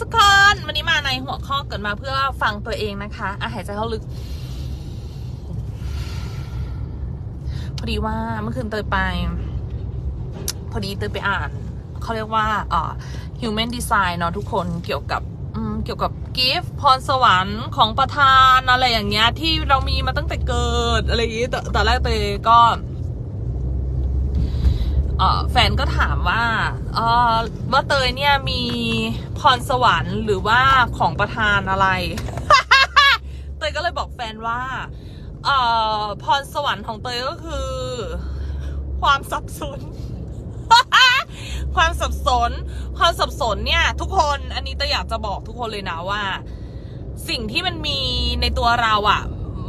ทุกคน วันนี้มาในหัวข้อเกิดมาเพื่อฟังตัวเองนะคะอะหายใจเข้าลึก พอดีว่าเมื่อคืนเตยไป พอดีเตยไปอ่าน เขาเรียกว่าเอ่อ human design เนาะทุกคนเกี่ยวกับเกี่ยวกับกิฟต์พรสวรรค์ของประธานอะไรอย่างเงี้ยที่เรามีมาตั้งแต่เกิดอะไรอย่างงี้แต่แต่แรกเตยก็ เออแฟนก็ถามว่าเออว่าเตยเนี่ยมีพรสวรรค์หรือว่าของประธานอะไร เตยก็เลยบอกแฟนว่าเออพรสวรรค์ของเตยก็คือ ความสับสน ความสับสน ความสับสนเนี่ย ทุกคนอันนี้เตยอยากจะบอกทุกคนเลยนะว่า สิ่งที่มันมีในตัวเราอะ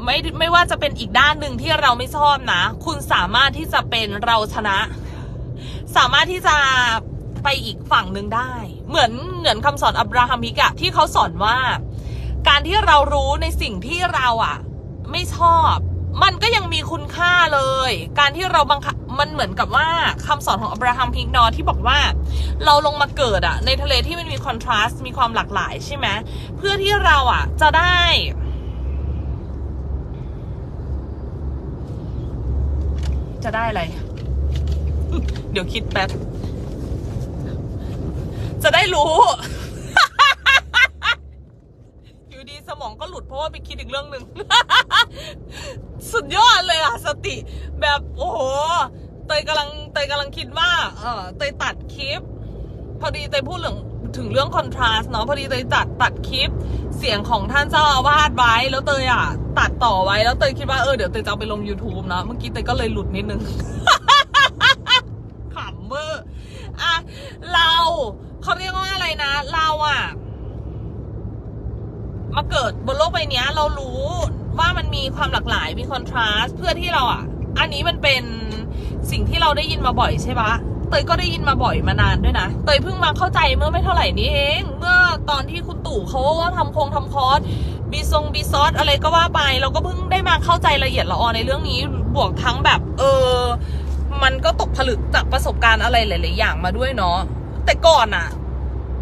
ไม่ไม่ว่าจะเป็นอีกด้านหนึ่งที่เราไม่ชอบนะ คุณสามารถที่จะเป็นเราชนะ สามารถที่จะไปอีกฝั่งหนึ่งได้ เหมือนเหมือนคำสอนอับราฮัมิกอะที่เขาสอนว่า การที่เรารู้ในสิ่งที่เราอะไม่ชอบ มันก็ยังมีคุณค่าเลย การที่เราบังคับมันเหมือนกับว่าคำสอนของอับราฮัมพิกนอที่บอกว่า เราลงมาเกิดอะในทะเลที่มันมีคอนทราสต์มีความหลากหลายใช่ไหมเพื่อที่เราอะจะได้จะได้อะไร เดี๋ยวคิดแป๊บ จะได้รู้ อยู่ดีสมองก็หลุดเพราะว่าไปคิดอีกเรื่องหนึ่ง สุดยอดเลยอะสติแบบโอ้โห เตยกำลังเตยกำลังคิดว่า เออเตยตัดคลิป พอดีเตยพูดเรื่องถึงเรื่องคอนทราส์เนาะพอดีเตยตัดตัดคลิปเสียงของท่านเจ้าอาวาสไว้ แล้วเตยอะ ตัดต่อไว้แล้วเตยคิดว่าเออเดี๋ยวเตยจะเอาไปลง YouTube นะเมื่อกี้เตยก็เลยหลุดนิดนึง ขำเวอร์อะ เรา เขาเรียกว่าอะไรนะ เราอะมาเกิดบนโลกใบนี้เรารู้ว่ามันมีความหลากหลายมีคอนทราสต์เพื่อที่เราอะอันนี้มันเป็นสิ่งที่เราได้ยินมาบ่อยใช่ปะเตยก็ได้ยินมาบ่อยมานานด้วยนะ เตยเพิ่งมาเข้าใจเมื่อไม่เท่าไหร่นี้เอง เมื่อตอนที่คุณตู่เขาว่าทำโครงทำคอร์สบีซงบีซอสอะไรก็ว่าไป เราก็เพิ่งได้มาเข้าใจละเอียดละออในเรื่องนี้ บวกทั้งแบบ เออ มันก็ตกผลึกจากประสบการณ์อะไรหลาย ๆ อย่างมาด้วยเนาะแต่ก่อนอะ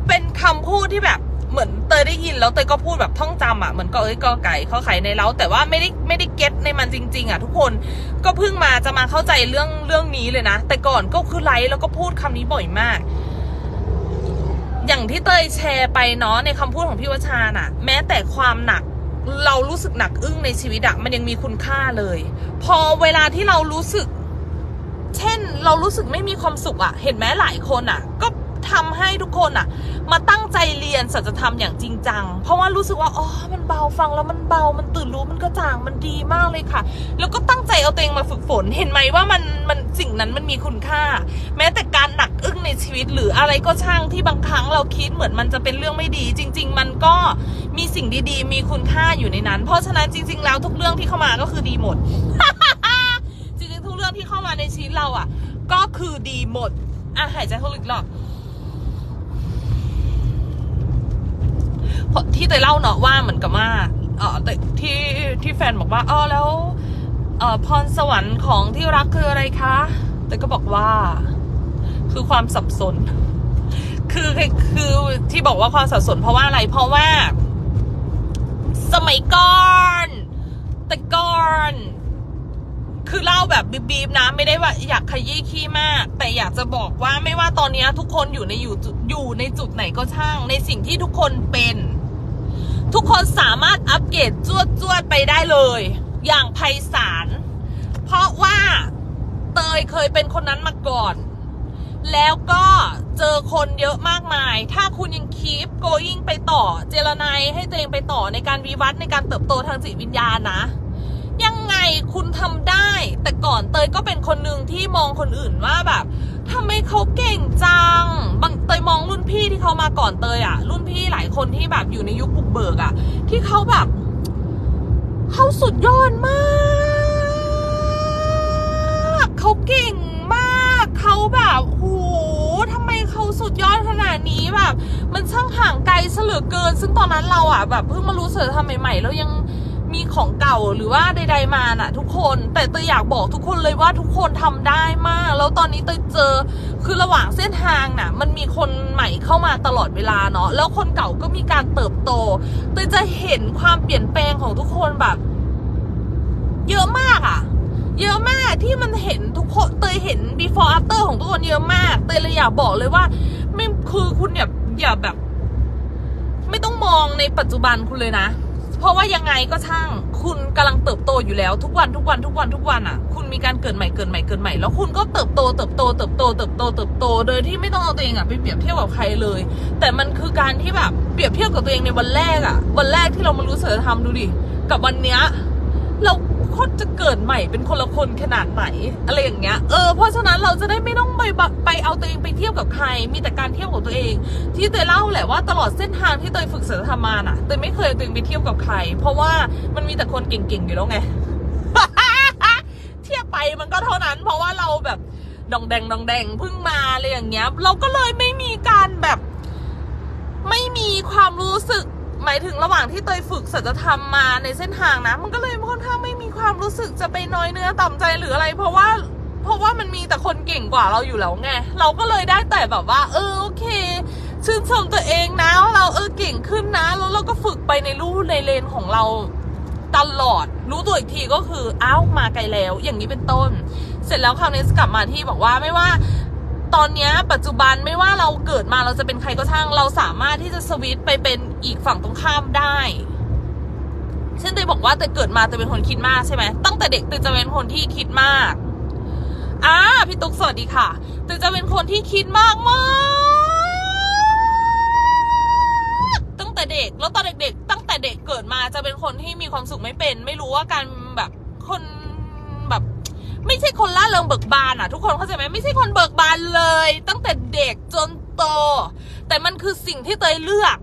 เป็นคำพูดที่แบบเหมือนเตยได้ยินแล้วเตยก็พูดแบบท่องจำอะเหมือนก็เอ้ยก็ไก่ข้อไข่ในเล้าแต่ว่าไม่ได้ไม่ได้เก็ตในมันจริง ๆ อะ ทุกคนก็เพิ่งมาจะมาเข้าใจเรื่องเรื่องนี้เลยนะ แต่ก่อนก็คือไลฟ์แล้วก็พูดคำนี้บ่อยมาก อย่างที่เตยแชร์ไปเนาะในคำพูดของพี่วชาน่ะ แม้แต่ความหนักเรารู้สึกหนักอึ้งในชีวิตอะมันยังมีคุณค่าเลย พอเวลาที่เรารู้สึก เช่น เรารู้สึกไม่มีความสุขอะเห็นไหมหลายคนอะก็ ทำให้ทุกคนอะมาตั้งใจเรียนสัจธรรมอย่างจริงจัง เพราะว่ารู้สึกว่าอ๋อมันเบาฟังแล้วมันเบามันตื่นรู้มันก็จางมันดีมากเลยค่ะ แล้วก็ตั้งใจเอาตัวเองมาฝึกฝนเห็นไหมว่ามันมันสิ่งนั้นมันมีคุณค่า แม้แต่การหนักอึ้งในชีวิตหรืออะไรก็ช่างที่บางครั้งเราคิดเหมือนมันจะเป็นเรื่องไม่ดี จริง ๆ มันก็มีสิ่งดีๆ มีคุณค่าอยู่ในนั้น เพราะฉะนั้นจริง ๆ แล้วทุกเรื่องที่เข้ามาก็คือดีหมดจริงๆทุกเรื่องที่เข้ามาในชีวิตเราอะ ก็คือดีหมดอะหายใจเข้าลึกหรอก เพราะที่เตยเล่าเนาะว่าเหมือนกับว่าเออแต่ที่ที่แฟนบอกว่าอ๋อแล้วเออพรสวรรค์ของที่รักคืออะไรคะแต่ก็บอกว่า คือความสับสน คือคือที่บอกว่าความสับสน เพราะว่าอะไรเพราะว่า สมัยก่อน แต่ก่อน คือเล่าแบบบีบๆนะไม่ได้ว่าอยากขยี้ขี้มาก แต่อยากจะบอกว่าไม่ว่าตอนนี้ทุกคนอยู่ในอยู่อยู่ในจุดไหนก็ช่าง ในสิ่งที่ทุกคนเป็น ทุกคนสามารถอัปเกรดจวดจวดๆไปได้เลย อย่างไพศาลเพราะว่าเตยเคยเป็นคนนั้นมาก่อน แล้วก็เจอคนเยอะมากมาย ถ้าคุณยังคีป going ไปต่อ เจรนายให้ตัวเองไปต่อในการวิวัฒน์ในการเติบโตทางจิตวิญญาณนะ คุณทำได้ แต่ก่อนเตยก็เป็นคนหนึ่งที่มองคนอื่นว่าแบบทำไมเขาเก่งจัง บางเตยมองรุ่นพี่ที่เขามาก่อนเตยอะรุ่นพี่หลายคนที่แบบอยู่ในยุคบุกเบิกอะที่เขาแบบเขาสุดยอดมากเขาเก่งมากเขาแบบโหทำไมเขาสุดยอดขนาดนี้แบบ มันช่างห่างไกลเหลือเกิน ซึ่งตอนนั้นเราอะแบบเพิ่งมารู้สึกทำใหม่ๆแล้วยัง มีของเก่าหรือว่าใด ๆมาน่ะ ทุกคน แต่เตยอยากบอกทุกคนเลยว่าทุกคนทำได้มาก แล้วตอนนี้เตยเจอคือระหว่างเส้นทางน่ะ มันมีคนใหม่เข้ามาตลอดเวลาเนาะแล้วคนเก่าก็มีการเติบโตเตยจะเห็นความเปลี่ยนแปลงของทุกคนแบบ เยอะมากอะเยอะมากที่มันเห็นทุกคนเตยเห็น before after ของทุกคนเยอะมากเตยเลยอยากบอกเลยว่า ไม่คือคุณอย่าอย่าแบบ ไม่ต้องมองในปัจจุบันคุณเลยนะ เพราะว่ายังไงก็ช่าง คุณกำลังเติบโตอยู่แล้วทุกวันทุกวันทุกวันทุกวันอะ คุณมีการเกิดใหม่เกิดใหม่เกิดใหม่ แล้วคุณก็เติบโตเติบโตเติบโตเติบโตเติบโต โดยที่ไม่ต้องเอาตัวเองอะไปเปรียบเทียบกับใครเลย แต่มันคือการที่แบบเปรียบเทียบกับตัวเองในวันแรกอะ วันแรกที่เรามารู้ศีลธรรมดูดิ กับวันเนี้ยเรา คตจะเกิดใหม่เป็นคนละคนขนาดไหนอะไรอย่างเงี้ยเออเพราะฉะนั้นเราจะได้ไม่ต้องไปบะไปเอาตัวเองไปเทียบกับใคร มีแต่การเทียบกับตัวเอง ที่เตยเล่าแหละว่าตลอดเส้นทางที่เตยฝึกศีลธรรมมาน่ะเตยไม่เคยเตัวเองไปเทียบกับใคร เพราะว่ามันมีแต่คนเก่งๆอยู่แล้วไงเทียบไปมันก็เท่านั้น เพราะว่าเราแบบดองแดงดองแดงเพิ่งมาอะไรอย่างเงี้ย เราก็เลยไม่มีการแบบ ไม่มีความรู้สึก หมายถึงระหว่างที่เตยฝึกศัลธรรมมาในเส้นทางนะ มันก็เลย ค่อนข้าไม่มีความรู้สึกจะไปน้อยเนื้อต่ำใจหรืออะไร เพราะว่าเพราะว่ามันมีแต่คนเก่งกว่าเราอยู่แล้วไงเราก็เลยได้แต่แบบว่า เออโอเค ชื่นชมตัวเองนะว่าเราเออเก่งขึ้นนะแล้วเราก็ฝึกไปในรูในเลนของเราตลอด รู้ตัวอีกทีก็คืออ้าวมาไกลแล้ว อย่างนี้เป็นต้น เสร็จแล้วคราวนี้กลับมาที่บอกว่าไม่ว่าตอนนี้ปัจจุบันไม่ว่าเราเกิดมาเราจะเป็นใครก็ช่างเราสามารถที่จะสวิตไปเป็นอีกฝั่งตรงข้ามได้ เช่นเตยบอกว่าแต่เกิดมาเตยเป็นคนคิดมากใช่ไหมตั้งแต่เด็กเตยจะเป็นคนที่คิดมากอ่าพี่ตุ๊กสวัสดีค่ะเตยจะเป็นคนที่คิดมากมากตั้งแต่เด็กแล้วตอนเด็ก ๆ ตั้งแต่เด็กเกิดมาจะเป็นคนที่มีความสุขไม่เป็น ไม่รู้ว่าการแบบคนแบบไม่ใช่คนล่าเริงเบิกบานอะ ทุกคนเข้าใจไหมไม่ใช่คนเบิกบานเลย ตั้งแต่เด็กจนโต แต่มันคือสิ่งที่เตยเลือก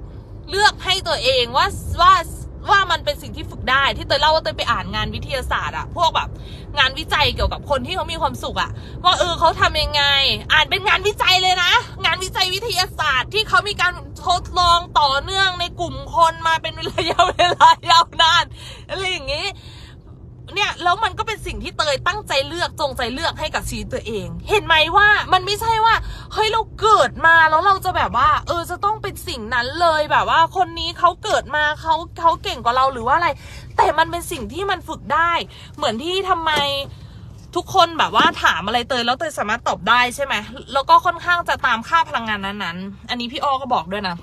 เลือกให้ตัวเองว่าว่า ว่ามันเป็นสิ่งที่ฝึกได้ที่เตยเล่าว่าเตยไปอ่านงานวิทยาศาสตร์อะพวกแบบ งานวิจัยเกี่ยวกับคนที่เขามีความสุขอะว่าเออเขาทำยังไง อ่านเป็นงานวิจัยเลยนะ งานวิจัยวิทยาศาสตร์ที่เขามีการทดลองต่อเนื่องในกลุ่มคนมาเป็นระยะเวลายาวนานอะไรอย่างงี้ เนี่ยแล้วมันก็เป็นสิ่งที่เตยตั้งใจเลือกจงใจเลือกให้กับชีวิตตัวเอง เห็นไหมว่ามันไม่ใช่ว่าเฮ้ยเราเกิดมาแล้วเราจะแบบว่า เออจะต้องเป็นสิ่งนั้นเลยแบบว่า คนนี้เขาเกิดมาเขาเขาเก่งกว่าเราหรือว่าอะไร แต่มันเป็นสิ่งที่มันฝึกได้ เหมือนที่ทำไมทุกคนแบบว่าถามอะไรเตยแล้วเตยสามารถตอบได้ใช่ไหมแล้วก็ค่อนข้างจะตามค่าพลังงานนั้นๆ อันนี้พี่อ้อก็บอกด้วยนะ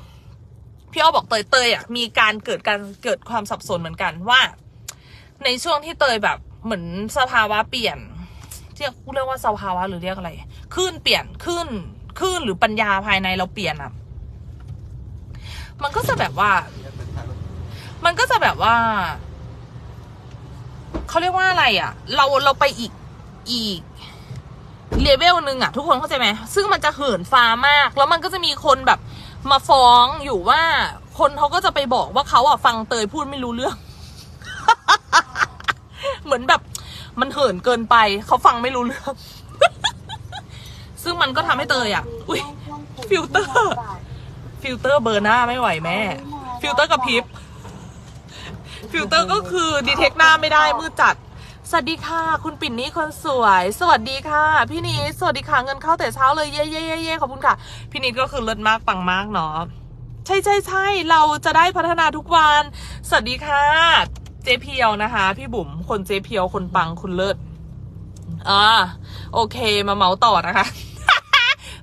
พี่อ้อบอกเตยเตยอะมีการเกิดการเกิดความสับสนเหมือนกันว่า ในช่วงที่เตยแบบเหมือนสภาวะเปลี่ยนเรียกเรียกว่าสภาวะหรือเรียกอะไรขึ้นเปลี่ยนขึ้นขึ้นหรือปัญญาภายในเราเปลี่ยนอะมันก็จะแบบว่า มันก็จะแบบว่าเขาเรียกว่าอะไรอะเราเราไปอีกอีกเลเวลหนึ่งอะทุกคนเข้าใจไหมซึ่งมันจะเหินฟ้ามาก แล้วมันก็จะมีคนแบบมาฟ้องอยู่ว่า คนเขาก็จะไปบอกว่าเขาอะฟังเตยพูดไม่รู้เรื่อง เหมือนแบบ มันเหินเกินไป เขาฟังไม่รู้เรื่อง ซึ่งมันก็ทำให้เตยอะ อุ้ยฟิลเตอร์ ฟิลเตอร์เบอร์หน้าไม่ไหวแม่ ฟิลเตอร์กับพริบ ฟิลเตอร์ก็คือดีเทคหน้าไม่ได้มืดจัด สวัสดีค่ะ คุณปิ่นนี่คนสวย สวัสดีค่ะ พี่นิดสวัสดีค่ะเงินเข้าแต่เช้าเลยเย่เย่เย่เย่ขอบคุณค่ะ พี่นิดก็คือเลิศมากปังมากเนาะใช่ใช่ใช่เราจะได้พัฒนาทุกวัน สวัสดีค่ะ เจเพียวนะคะ พี่บุ๋มคนเจเพียวคนปังคนเลิศอ่าโอเค มาเมาส์ต่อนะคะ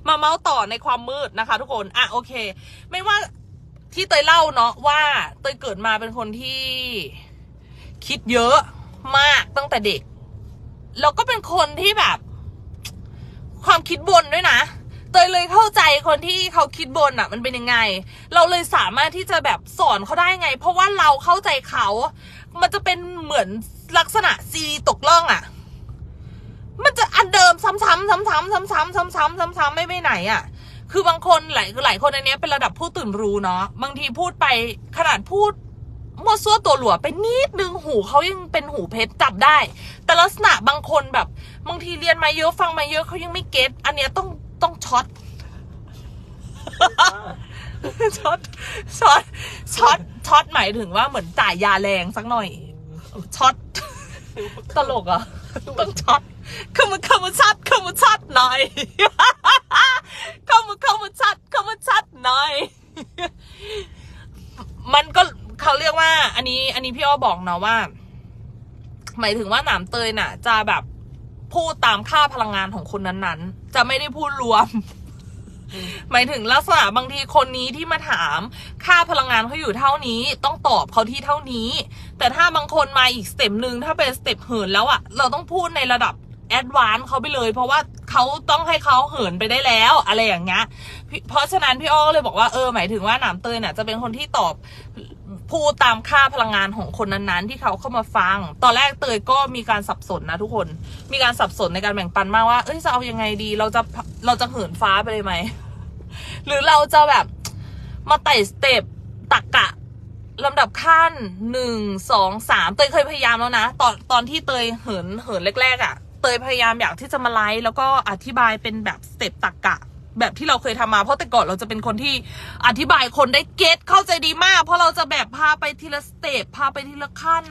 มาเมาส์ต่อในความมืดนะคะ ทุกคนอะโอเค ไม่ว่าที่เตยเล่าเนาะว่าเตยเกิดมาเป็นคนที่คิดเยอะมากตั้งแต่เด็ก แล้วก็เป็นคนที่แบบ ความคิดบนด้วยนะเตยเลยเข้าใจคนที่เขาคิดบนอะ มันเป็นยังไง เราเลยสามารถที่จะแบบสอนเขาได้ไง เพราะว่าเราเข้าใจเขา มันจะเป็นเหมือนลักษณะซีตกล่องอะ มันจะอันเดิมซ้ำๆซ้ำๆซ้ำๆซ้ำๆซ้ำๆซ้ำๆไม่ไปไหนอะ คือบางคนหลายหลายคนอันเนี้ยเป็นระดับผู้ตื่นรู้เนาะบางทีพูดไปขนาดพูดมั่วซั่วตัวหลัวไปนิดนึงหูเขายังเป็นหูเพชรจับได้ แต่ลักษณะบางคนแบบบางทีเรียนมาเยอะฟังมาเยอะเขายังไม่เก็ตอันเนี้ยต้องต้องช็อต ช็อตช็อตช็อตช็อตหมายถึงว่าเหมือนจ่ายยาแรงสักหน่อยช็อตตลกอะต้องช็อตเข้ามาเข้ามาชัดเข้ามาชัดหน่อยเข้ามาเข้ามาชัดเข้ามาชัดหน่อย มันก็เขาเรียกว่า อันนี้ อันนี้พี่อ้อบอกเนาะว่า หมายถึงว่าหนามเตยน่ะ จะแบบพูดตามค่าพลังงานของคนนั้นๆ จะไม่ได้พูดรวม หมายถึงลักษณะบางทีคนนี้ที่มาถามค่าพลังงานเขาอยู่เท่านี้ต้องตอบเขาที่เท่านี้ แต่ถ้าบางคนมาอีกสเต็ปหนึ่งถ้าเป็นสเต็ปเหินแล้วอะเราต้องพูดในระดับแอดวานซ์เขาไปเลย เพราะว่าเขาต้องให้เขาเหินไปได้แล้ว อะไรอย่างเงี้ยเพราะฉะนั้นพี่อ้อก็เลยบอกว่าเออหมายถึงว่าหนามเตยเนี่ยจะเป็นคนที่ตอบ พูดตามค่าพลังงานของคนนั้นๆ ที่เขาเข้ามาฟัง ตอนแรกเตยก็มีการสับสนนะทุกคน มีการสับสนในการแบ่งปันมากว่า เอ้ยจะเอายังไงดี เราจะเราจะเหินฟ้าไปเลยไหม หรือเราจะแบบมาไต่สเต็ปตักกะลำดับขั้นหนึ่งสองสามเตยเคยพยายามแล้วนะ ตอนตอนที่เตยเหินเหินแรกๆอะ่ะ เตยพยายามอยากที่จะมาไลฟ์แล้วก็อธิบายเป็นแบบสเต็ปตักกะ แบบที่เราเคยทำมา เพราะแต่ก่อนเราจะเป็นคนที่อธิบายคนได้เก็ตเข้าใจดีมาก เพราะเราจะแบบพาไปทีละสเต็ปพาไปทีละขั้น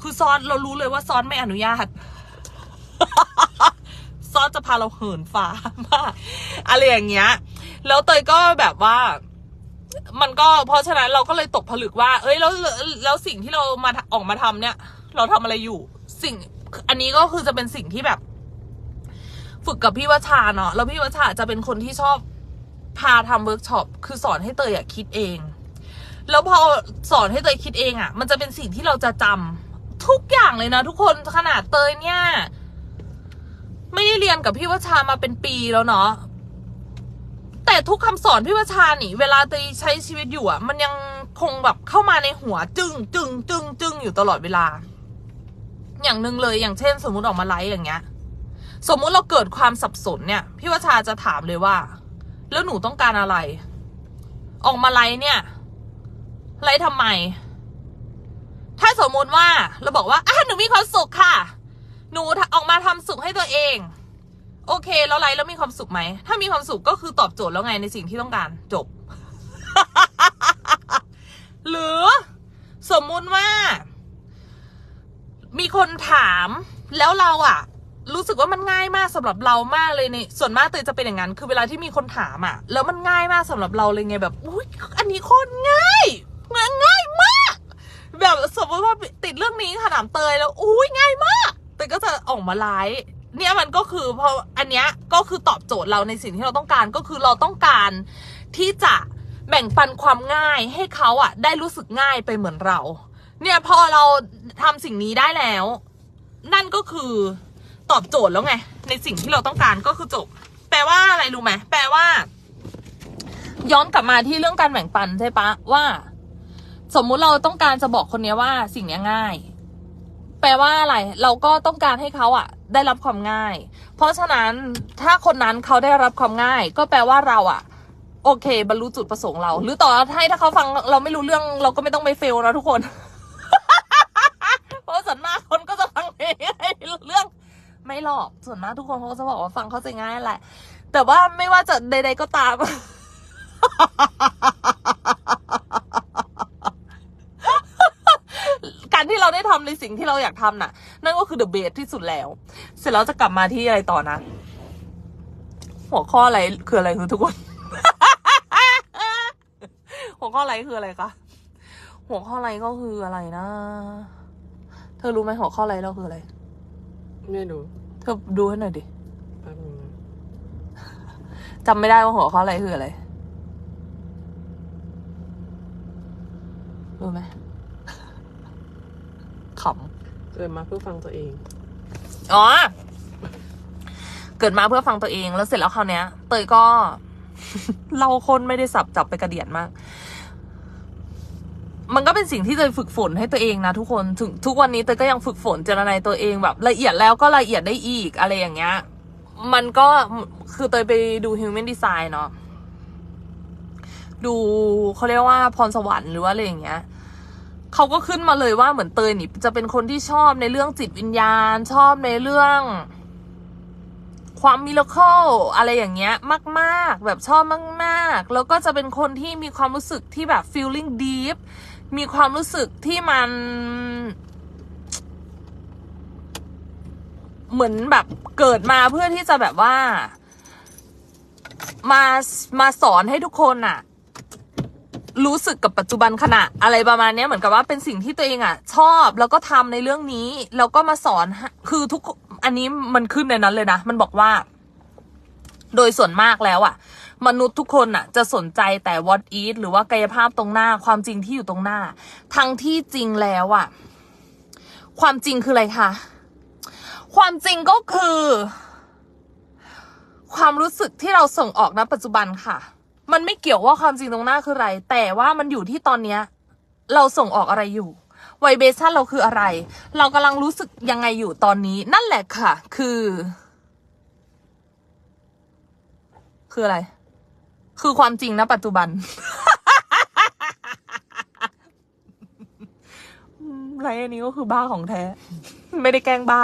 คือซอนเรารู้เลยว่าซอนไม่อนุญาตซอนจะพาเราเหินฟ้ามากอะไรอย่างเงี้ย แล้วเตยก็แบบว่ามันก็เพราะฉะนั้นเราก็เลยตกผลึกว่า เอ้ยแล้วแล้วสิ่งที่เรามาออกมาทำเนี่ย เราทำอะไรอยู่ สิ่ง อันนี้ก็คือจะเป็นสิ่งที่แบบ ฝึกกับพี่วัชชาเนาะแล้วพี่วัชชาจะเป็นคนที่ชอบพาทำเวิร์กช็อปคือสอนให้เตยอะคิดเอง แล้วพอสอนให้เตยคิดเองอะมันจะเป็นสิ่งที่เราจะจำทุกอย่างเลยนะทุกคนขนาดเตยเนี่ย ไม่ได้เรียนกับพี่วัชชามาเป็นปีแล้วเนาะแต่ทุกคำสอนพี่วชานี่ เวลาเตีใช้ชีวิตอยู่อะมันยังคงแบบเข้ามาในหัว จึงจึงจึงจึงอยู่ตลอดเวลา อย่างหนึ่งเลยอย่างเช่น สมมุติออกมาไลฟ์อย่างเงี้ย สมมุติเราเกิดความสับสนเนี่ย พี่วชาจะถามเลยว่า แล้วหนูต้องการอะไร ออกมาไลเนี่ยไลทำไม ถ้าสมมุติว่าเราบอกว่าอะหนูมีความสุขค่ะ หนูออกมาทำสุขให้ตัวเอง โอเค แล้วไลแล้วมีความสุขไหม ถ้ามีความสุขก็คือตอบโจทย์แล้วไงในสิ่งที่ต้องการจบ หรือสมมุติว่า มีคนถามแล้วเราอะ รู้สึกว่ามันง่ายมากสำหรับเรามากเลยในส่วนมากเตยจะเป็นอย่างนั้นคือเวลาที่มีคนถามอะแล้วมันง่ายมากสำหรับเราเลยไงแบบอุ้ยอันนี้โคตรง่ายง่ายง่ายมาก แบบสมมติว่าติดเรื่องนี้ค่ะถามเตยแล้วอุ้ยง่ายมากเตยก็จะออกมาไลฟ์เนี่ยมันก็คือเพราะอันเนี้ยก็คือตอบโจทย์เราในสิ่งที่เราต้องการก็คือเราต้องการที่จะแบ่งปันความง่ายให้เขาอะได้รู้สึกง่ายไปเหมือนเรา เนี่ยพอเราทำสิ่งนี้ได้แล้ว นั่นก็คือ ตอบโจทย์แล้วไง ในสิ่งที่เราต้องการก็คือจบ แปลว่าอะไรรู้ไหมแปลว่า ย้อนกลับมาที่เรื่องการแบ่งปันใช่ปะว่า สมมุติเราต้องการจะบอกคนนี้ว่าสิ่งนี้ง่าย แปลว่าอะไร เราก็ต้องการให้เขาอะได้รับความง่าย เพราะฉะนั้นถ้าคนนั้นเขาได้รับความง่าย ก็แปลว่าเราอะโอเค บรรลุจุดประสงค์เรา หรือต่อให้ถ้าเขาฟังเราไม่รู้เรื่อง เราก็ไม่ต้องไปเฟลนะทุกคน เพราะส่วนมากคนก็จะฟังเพลงให้รู้เรื่อง ไม่หรอกส่วนมากทุกคนเขาจะบอกว่าฟังเข้าใจง่ายแหละ แต่ว่าไม่ว่าจะใดๆก็ตาม การที่เราได้ทำในสิ่งที่เราอยากทำน่ะ นั่นก็คือเดอะเบสที่สุดแล้ว เสร็จแล้วจะกลับมาที่อะไรต่อนะ หัวข้ออะไรคืออะไรคือทุกคน หัวข้ออะไรคืออะไรคะหัวข้ออะไรก็คืออะไรนะ เธอรู้ไหมหัวข้ออะไรเราคืออะไร ไม่รู้เธอดูให้หน่อยดิแป๊บนึงนะจำไม่ได้ว่าหัวข้ออะไรคืออะไร รู้ไหมขำเกิดมาเพื่อฟังตัวเองอ๋อ เกิดมาเพื่อฟังตัวเองแล้วเสร็จแล้วคราวเนี้ย เตยก็ เราคนไม่ได้สับจับไปกระเดียดมาก มันก็เป็นสิ่งที่เตยฝึกฝนให้ตัวเองนะทุกคนถึงทุกวันนี้เตยก็ยังฝึกฝนเจรนายตัวเองแบบ ละเอียดแล้วก็ละเอียดได้อีกอะไรอย่างเงี้ย มันก็คือเตยไปดู human design เนาะดูเขาเรียกว่าพรสวรรค์หรือว่าอะไรอย่างเงี้ยเขาก็ขึ้นมาเลยว่าเหมือนเตยนี่จะเป็นคนที่ชอบในเรื่องจิตวิญญาณ ชอบในเรื่อง ความมิราเคิลอะไรอย่างเงี้ย มาก ๆ แบบชอบมาก ๆ แล้วก็จะเป็นคนที่มีความรู้สึกที่แบบ feeling deep มีความรู้สึกที่มัน เหมือนแบบเกิดมาเพื่อที่จะแบบว่า มามาสอนให้ทุกคนอะรู้สึกกับปัจจุบันขณะอะไรประมาณนี้เหมือนกับว่าเป็นสิ่งที่ตัวเองอะชอบแล้วก็ทำในเรื่องนี้ แล้วก็มาสอนคือทุกอันนี้มันขึ้นในนั้นเลยนะ มันบอกว่า โดยส่วนมากแล้วอะ มนุษย์ทุกคนอะจะสนใจแต่ what is หรือว่ากายภาพตรงหน้าความจริงที่อยู่ตรงหน้า ทั้งที่จริงแล้วอะความจริงคืออะไรคะความจริงก็คือ ความรู้สึกที่เราส่งออกณปัจจุบันค่ะ มันไม่เกี่ยวว่าความจริงตรงหน้าคืออะไร แต่ว่ามันอยู่ที่ตอนเนี้ย เราส่งออกอะไรอยู่ไวเบชั่นเราคืออะไร เรากำลังรู้สึกยังไงอยู่ตอนนี้ นั่นแหละค่ะ คือ คืออะไร คือความจริงณปัจจุบันไรอันนี้ก็คือบ้าของแท้ ไม่ได้แกล้งบ้า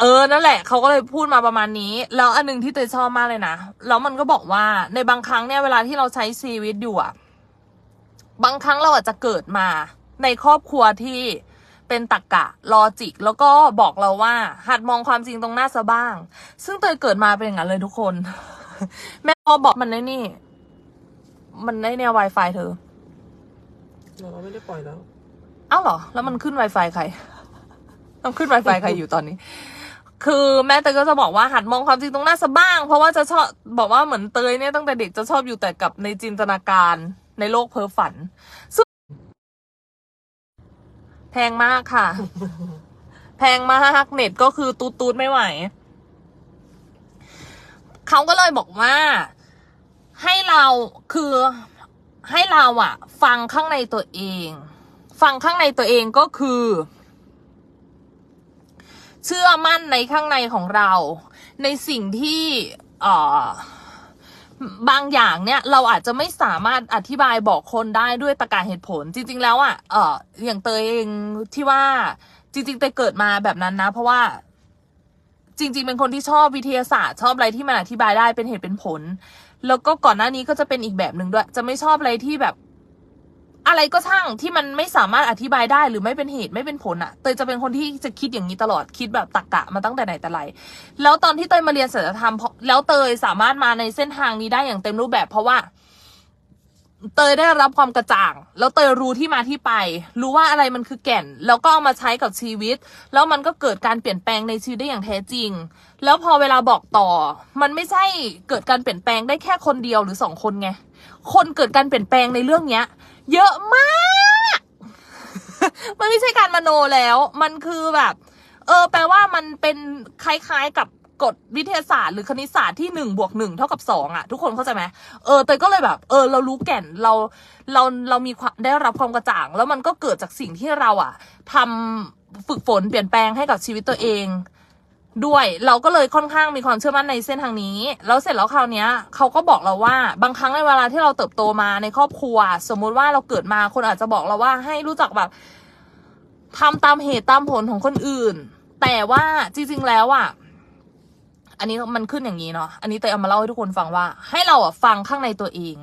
เออนั่นแหละเขาก็เลยพูดมาประมาณนี้ แล้วอันหนึงที่เตยชอบมากเลยนะแล้วมันก็บอกว่าในบางครั้งเนี่ยเวลาที่เราใช้ชีวิตอยู่อะบางครั้งเราอาจจะเกิดมา ในครอบครัวที่เป็นตรกกะลอจิก แล้วก็บอกเราว่า หัดมองความจริงตรงหน้าซะบ้าง ซึ่งเตยเกิดมาเป็นอย่างนั้นเลยทุกคน แม่ พอบอกมันได้นี่ มันได้แนว Wi-Fi เธอ เราก็ไม่ได้ปล่อยแล้ว อ้าวเหรอ แล้วมันขึ้น Wi-Fi ใครต้องขึ้น Wi-Fi ใครอยู่ตอนนี้ คือแม่เตยก็จะบอกว่าหัดมองความจริงตรงหน้าซะบ้าง เพราะว่าจะชอบบอกว่าเหมือนเตยเนี่ยตั้งแต่เด็กจะชอบอยู่แต่กับในจินตนาการในโลกเพ้อฝันซึ่งแพงมากค่ะ แพงมากเน็ตก็คือตูดตูดๆไม่ไหว เขาก็เลยบอกว่า ให้เราคือให้เราอะฟังข้างในตัวเอง ฟังข้างในตัวเองก็คือ เชื่อมั่นในข้างในของเรา ในสิ่งที่เอ่อบางอย่างเนี่ยเราอาจจะไม่สามารถอธิบายบอกคนได้ด้วยตรรกะเหตุผล จริง ๆ แล้วอะ่ะเอออย่างเตยเองที่ว่าจริงๆเตยเกิดมาแบบนั้นนะ เพราะว่าจริง ๆ เป็นคนที่ชอบวิทยาศาสตร์ ชอบอะไรที่มันอธิบายได้เป็นเหตุเป็นผล แล้วก็ก่อนหน้านี้ก็จะเป็นอีกแบบหนึ่งด้วย จะไม่ชอบอะไรที่แบบ อะไรก็ช่างที่มันไม่สามารถอธิบายได้หรือไม่เป็นเหตุไม่เป็นผลอะเตยจะเป็นคนที่จะคิดอย่างนี้ตลอดคิดแบบตรกกะมาตั้งแต่ไหนแต่ไร แล้วตอนที่เตยมาเรียนศิลธรรมเพราะแล้วเตยสามารถมาในเส้นทางนี้ได้อย่างเต็มรูปแบบเพราะว่า เตยได้รับความกระจ่าง แล้วเตยรู้ที่มาที่ไป รู้ว่าอะไรมันคือแก่น แล้วก็เอามาใช้กับชีวิต แล้วมันก็เกิดการเปลี่ยนแปลงในชีวิตได้อย่างแท้จริง แล้วพอเวลาบอกต่อ มันไม่ใช่เกิดการเปลี่ยนแปลงได้แค่คนเดียวหรือสองคนไง คนเกิดการเปลี่ยนแปลงในเรื่องเนี้ย เยอะมาก มันไม่ใช่การมโนแล้ว มันคือแบบ เออ แปลว่ามันเป็นคล้ายๆกับ กฎวิทยาศาสตร์หรือคณิตศาสตร์ที่หนึ่งบวกหนึ่งเท่ากับสองอะทุกคนเข้าใจไหมเออเตยก็เลยแบบ เออ เรารู้แก่นเราเราเรามีความได้รับความกระจ่าง แล้วมันก็เกิดจากสิ่งที่เราอะทำฝึกฝนเปลี่ยนแปลงให้กับชีวิตตัวเอง ด้วยเราก็เลยค่อนข้างมีความเชื่อมั่นในเส้นทางนี้แล้วเสร็จแล้วคราวเนี้ยเขาก็บอกเราว่าบางครั้งในเวลาที่เราเติบโตมาในครอบครัว สมมุติว่าเราเกิดมาคนอาจจะบอกเราว่าให้รู้จักแบบทำตามเหตุตามผลของคนอื่น แต่ว่าจริง ๆ แล้วอะ อันนี้มันขึ้นอย่างนี้เนาะ อันนี้เตยเอามาเล่าให้ทุกคนฟังว่า ให้เราอะฟังข้างในตัวเอง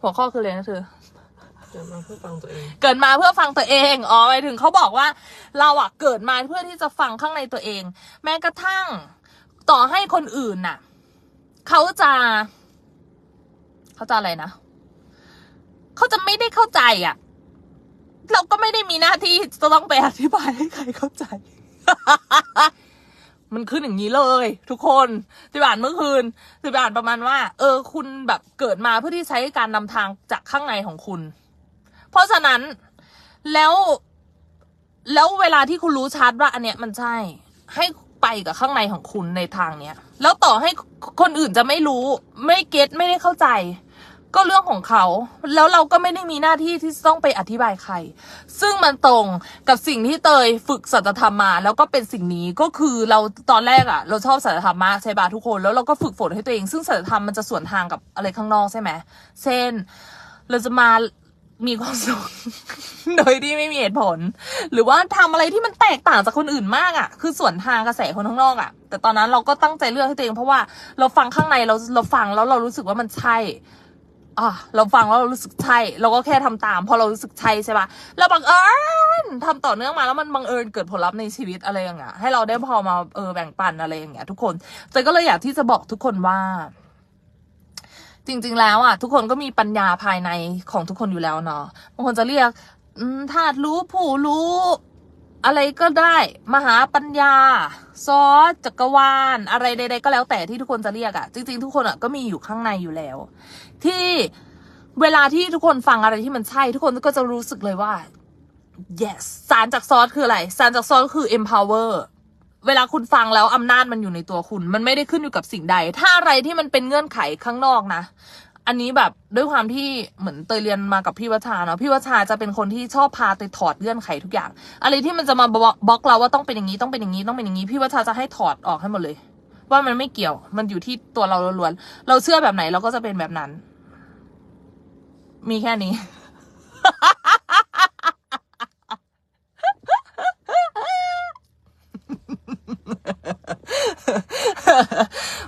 หัวข้อคืออะไรนะเธอเกิดมาเพื่อฟังตัวเองเกิดมาเพื่อฟังตัวเอง อ๋อหมายถึงเขาบอกว่า เราอะเกิดมาเพื่อที่จะฟังข้างในตัวเอง แม้กระทั่งต่อให้คนอื่นน่ะ เขาจะเขาจะอะไรนะเขาจะไม่ได้เข้าใจอะเราก็ไม่ได้มีหน้าที่จะต้องไปอธิบายให้ใครเข้าใจ มันขึ้นอย่างนี้เลย ทุกคนสิบอ่านเมื่อคืนสิบอ่านประมาณว่า เออ คุณแบบเกิดมาเพื่อที่ใช้การนำทางจากข้างในของคุณ เพราะฉะนั้นแล้วแล้วเวลาที่คุณรู้ชัดว่า อันเนี้ยมันใช่ให้ไปกับข้างในของคุณในทางเนี้ย แล้วต่อให้คนอื่นจะไม่รู้ ไม่เก็ตไม่ได้เข้าใจ ก็เรื่องของเขา แล้วเราก็ไม่ได้มีหน้าที่ที่ต้องไปอธิบายใคร ซึ่งมันตรงกับสิ่งที่เตยฝึกสัจธรรมมา แล้วก็เป็นสิ่งนี้ก็คือเราตอนแรกอะเราชอบสัจธรรมมากใช่ปะทุกคนแล้วเราก็ฝึกฝนให้ตัวเอง ซึ่งสัจธรรมมันจะส่วนทางกับอะไรข้างนอกใช่ไหมเช่น เราจะมามีความสุขโดยที่ไม่มีเหตุผล หรือว่าทำอะไรที่มันแตกต่างจากคนอื่นมากอะ่ะ คือส่วนทางกระแสคนข้างนอกอะ่ะ แต่ตอนนั้นเราก็ตั้งใจเลือกให้ตัวเองเพราะว่าเราฟังข้างในเราเราฟังแล้วเรารู้สึกว่ามันใช่ อะเราฟังแล้วเรารู้สึกใช่ เราก็แค่ทำตามพอเรารู้สึกใช่ใช่ปะแล้วบังเอิญทำต่อเนื่องมาแล้วมันบังเอิญเกิดผลลัพธ์ในชีวิตอะไรอย่างเงี้ยให้เราได้พอมาเออแบ่งปันอะไรอย่างเงี้ยทุกคนเตยก็เลยอยากที่จะบอกทุกคนว่า จริง ๆ แล้วอะ ทุกคนก็มีปัญญาภายในของทุกคนอยู่แล้วเนาะบางคนจะเรียกธาตุรู้ผู้รู้อะไรก็ได้มหาปัญญา ซอสจักรวาล อะไรใดๆก็แล้วแต่ที่ทุกคนจะเรียกอะจริง ๆ ทุกคนอะก็มีอยู่ข้างในอยู่แล้ว ที่เวลาที่ทุกคนฟังอะไรที่มันใช่ ทุกคนก็จะรู้สึกเลยว่า yes สารจากซอสคืออะไรสารจากซอสคือ empower เวลาคุณฟังแล้วอำนาจมันอยู่ในตัวคุณ มันไม่ได้ขึ้นอยู่กับสิ่งใด ถ้าอะไรที่มันเป็นเงื่อนไขข้างนอกนะอันนี้แบบด้วยความที่เหมือนเตยเรียนมากับพี่วัชาเนาะพี่วัชาจะเป็นคนที่ชอบพาเตยถอดเงื่อนไขทุกอย่าง อะไรที่มันจะมาบล็อกเราว่าต้องเป็นอย่างนี้ต้องเป็นอย่างนี้ต้องเป็นอย่างนี้ พี่วัชาจะให้ถอดออกให้หมดเลย ว่ามันไม่เกี่ยวมันอยู่ที่ตัวเราล้วนๆเราเชื่อแบบไหนเราก็จะเป็นแบบนั้น มีแค่นี้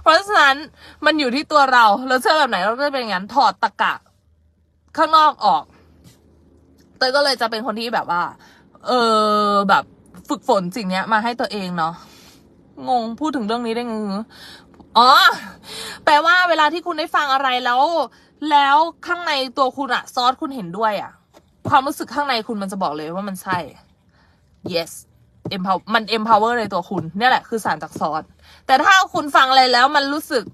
เพราะฉะนั้นมันอยู่ที่ตัวเราเราเชื่อแบบไหนเราก็จะเป็นอย่างนั้นถอดตะกะ ข้างนอกออกเตยก็เลยจะเป็นคนที่แบบว่า เออแบบฝึกฝนสิ่งเนี้ย มาให้ตัวเองเนาะงงพูดถึงเรื่องนี้ได้ไงอ๋อ แปลว่าเวลาที่คุณได้ฟังอะไรแล้ว แล้วข้างในตัวคุณอะซอสคุณเห็นด้วยอะความรู้สึกข้างในคุณมันจะบอกเลยว่ามันใช่ yes empower มัน empower ในตัวคุณเนี่ยแหละคือสารจากซอสแต่ถ้าคุณฟังอะไรแล้วมันรู้สึก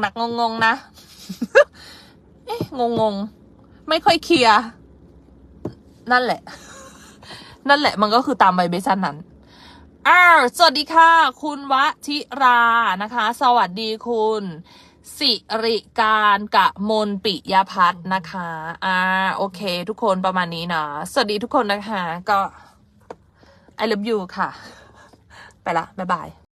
หนักๆงงๆนะเอ๊ะงงๆ ไม่ค่อยเคลียร์นั่นแหละ นั่นแหละมันก็คือตามไบเบชันนั้นอ้าสวัสดีค่ะ คุณวชิรานะคะ สวัสดีคุณ สิริการกะมลปิยพัฒน์นะคะ อ่า โอเค ทุกคนประมาณนี้เนาะสวัสดีทุกคนนะคะ ก็ I love you ค่ะ ไปละ บ๊ายบาย